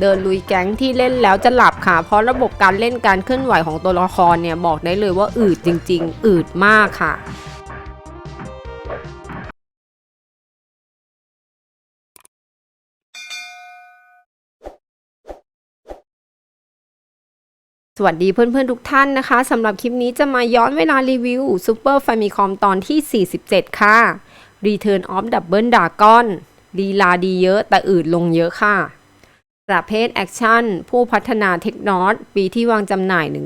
เดินลุยแก๊งที่เล่นแล้วจะหลับค่ะ เพราะระบบการเล่นการเคลื่อนไหวของตัวละครเนี่ยบอกได้เลยว่าอืดจริง ๆ อืดมากค่ะสวัสดีเพื่อนๆทุกท่านนะคะสำหรับคลิปนี้จะมาย้อนเวลารีวิว Super Famicom ตอนที่ 47 ค่ะ Return of Double Dragon ลีลาดีเยอะแต่อืดลงเยอะค่ะ ประเภทแอคชั่น ผู้พัฒนาเทคโนโลยีปีที่วางจำหน่าย 1992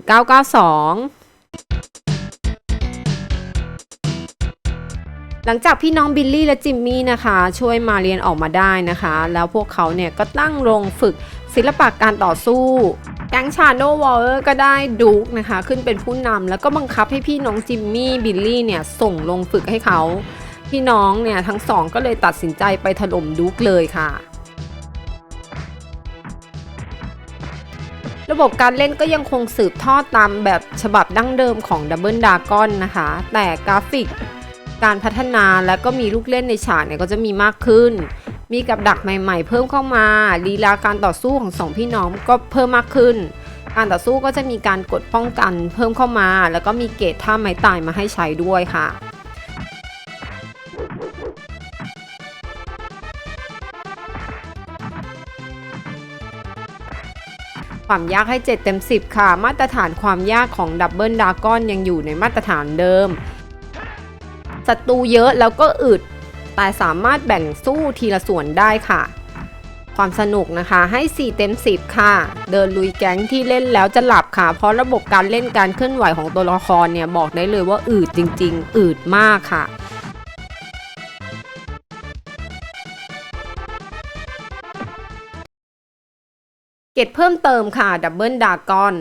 หลังจากพี่น้องบิลลี่และจิมมี่นะคะ ช่วยมาเรียนออกมาได้นะคะ แล้วพวกเขาเนี่ยก็ตั้งโรงฝึกศิลปะการต่อสู้แก๊งชาโนวอลเลอร์ก็ได้ดูกนะคะ ขึ้นเป็นผู้นำแล้วก็บังคับให้พี่น้องจิมมี่บิลลี่เนี่ยส่งลงฝึกให้เขา พี่น้องเนี่ยทั้งสองก็เลยตัดสินใจไปถล่มดูกเลยค่ะ ระบบการเล่นก็ยังคงสืบทอดตามแบบฉบับดั้งเดิมของ Double Dragon นะคะ แต่กราฟิกการพัฒนาและก็มีลูกเล่นในฉากเนี่ยก็จะมีมากขึ้น มีกับดักใหม่ๆ เพิ่มเข้ามาลีลาการต่อสู้ของสองพี่น้องก็เพิ่มมากขึ้น การต่อสู้ก็จะมีการกดป้องกันเพิ่มเข้ามา แล้วก็มีเกตท่าไม้ตายมาให้ใช้ด้วยค่ะ ความยากให้ 7 เต็ม 10 ค่ะ มาตรฐานความยากของดับเบิลดากอนยังอยู่ในมาตรฐานเดิมศัตรูเยอะแล้วก็อึด แต่สามารถแบ่งสู้ทีละส่วนได้ค่ะ ความสนุกนะคะให้ 4 เต็ม 10 ค่ะ เดินลุยแก๊งที่เล่นแล้วจะหลับค่ะ เพราะระบบการเล่นการเคลื่อนไหวของตัวละครเนี่ยบอกได้เลยว่าอืดจริง ๆ อืดมากค่ะ เกตเพิ่มเติมค่ะ Double Dragon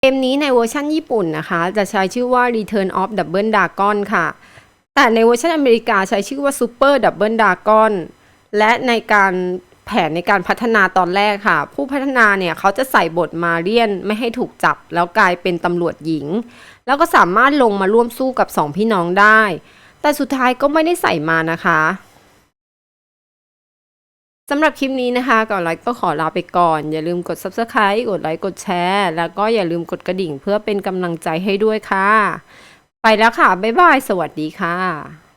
เกมนี้ในเวอร์ชันญี่ปุ่นนะคะ จะใช้ชื่อว่า Return of Double Dragon ค่ะ แต่ในเวอร์ชันอเมริกาใช้ชื่อว่า Super Double Dragon และในการแผนในการพัฒนาตอนแรกค่ะ ผู้พัฒนาเนี่ยเขาจะใส่บทมาเรียนไม่ให้ถูกจับ แล้วกลายเป็นตำรวจหญิง แล้วก็สามารถลงมาร่วมสู้กับสองพี่น้องได้ แต่สุดท้ายก็ไม่ได้ใส่มานะคะ สำหรับคลิปนี้นะคะก่อนไลค์ก็ขอลาไปก่อน อย่าลืมกด Subscribe กดไลค์กดแชร์ แล้วก็อย่าลืมกดกระดิ่งเพื่อเป็นกำลังใจให้ด้วยค่ะ ไปแล้วค่ะ บ๊ายบาย สวัสดีค่ะ